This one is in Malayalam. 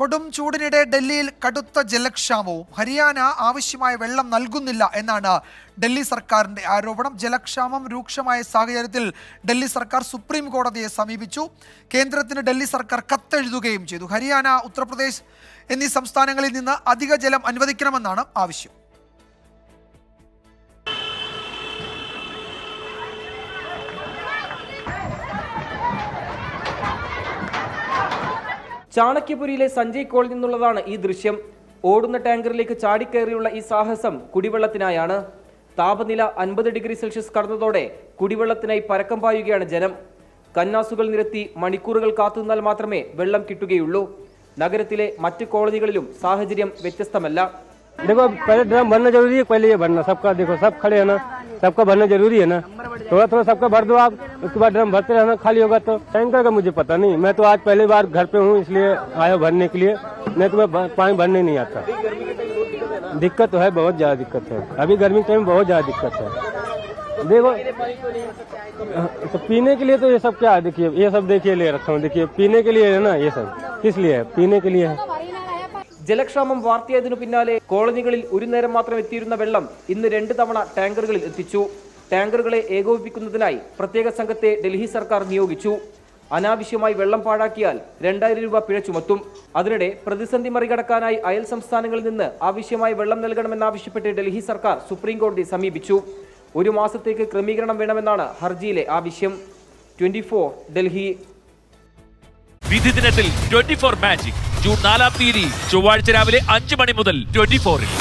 കൊടും ചൂടിനിടെ ഡൽഹിയിൽ കടുത്ത ജലക്ഷാമവും. ഹരിയാന ആവശ്യമായ വെള്ളം നൽകുന്നില്ല എന്നാണ് ഡൽഹി സർക്കാരിന്റെ ആരോപണം. ജലക്ഷാമം രൂക്ഷമായ സാഹചര്യത്തിൽ ഡൽഹി സർക്കാർ സുപ്രീം കോടതിയെ സമീപിച്ചു. കേന്ദ്രത്തിന് ഡൽഹി സർക്കാർ കത്തെഴുതുകയും ചെയ്തു. ഹരിയാന ഉത്തർപ്രദേശ് എന്നീ സംസ്ഥാനങ്ങളിൽ നിന്ന് അധിക ജലം അനുവദിക്കണമെന്നാണ് ആവശ്യം. ചാണക്യപുരിയിലെ സഞ്ജയ് കോളിൽ നിന്നുള്ളതാണ് ഈ ദൃശ്യം ഓടുന്ന ടാങ്കറിലേക്ക് ചാടിക്കയറിയുള്ള ഈ സാഹസം കുടിവെള്ളത്തിനായാണ് താപനില അൻപത് ഡിഗ്രി സെൽഷ്യസ് കടന്നതോടെ കുടിവെള്ളത്തിനായി പരക്കം പായുകയാണ് ജനം കന്നാസുകൾ നിരത്തി മണിക്കൂറുകൾ കാത്തുനിന്നാൽ മാത്രമേ വെള്ളം കിട്ടുകയുള്ളൂ നഗരത്തിലെ മറ്റ് കോളനികളിലും സാഹചര്യം വ്യത്യസ്തമല്ല देखो पहले ड्रम भरना जरूरी है पहले ये भरना सबका देखो सब खड़े हैं ना सबका भरना जरूरी है ना थोड़ा थोड़ा सबका भर दो आप उसके बाद ड्रम भरते रहना खाली होगा तो टैंकर का मुझे पता नहीं मैं तो आज पहली बार घर पे हूँ इसलिए आया भरने के लिए नहीं तो मैं भ- पानी भरने नहीं आता दिक्कत तो है बहुत ज्यादा दिक्कत है अभी गर्मी के टाइम में बहुत ज्यादा दिक्कत है देखो तो पीने के लिए तो ये सब क्या है देखिए ये सब देखिए ले रखा हूँ देखिए पीने के लिए है ना ये सब किस लिए है पीने के लिए है ജലക്ഷാമം വാർത്തയായതിനു പിന്നാലെ കോളനികളിൽ ഒരു നേരം മാത്രം എത്തിയിരുന്ന വെള്ളം ഇന്ന് രണ്ട് തവണ ടാങ്കറുകളിൽ എത്തിച്ചു ടാങ്കറുകളെ ഏകോപിപ്പിക്കുന്നതിനായി പ്രത്യേക സംഘത്തെ ഡൽഹി സർക്കാർ നിയോഗിച്ചു. അനാവശ്യമായി വെള്ളം പാഴാക്കിയാൽ രണ്ടായിരം രൂപ പിഴ ചുമത്തും. അതിനിടെ പ്രതിസന്ധി മറികടക്കാനായി അയൽ സംസ്ഥാനങ്ങളിൽ നിന്ന് ആവശ്യമായി വെള്ളം നൽകണമെന്നാവശ്യപ്പെട്ട് ഡൽഹി സർക്കാർ സുപ്രീംകോടതി സമീപിച്ചു. ഒരു മാസത്തേക്ക് ക്രമീകരണം വേണമെന്നാണ് ഹർജിയിലെ ആവശ്യം. ട്വന്റി ഡൽഹി. വിധി ദിനത്തിൽ ട്വന്റി ഫോർ മാജിക്. ജൂൺ നാലാം തീയതി ചൊവ്വാഴ്ച രാവിലെ അഞ്ച് മണി മുതൽ ട്വന്റി ഫോറിൽ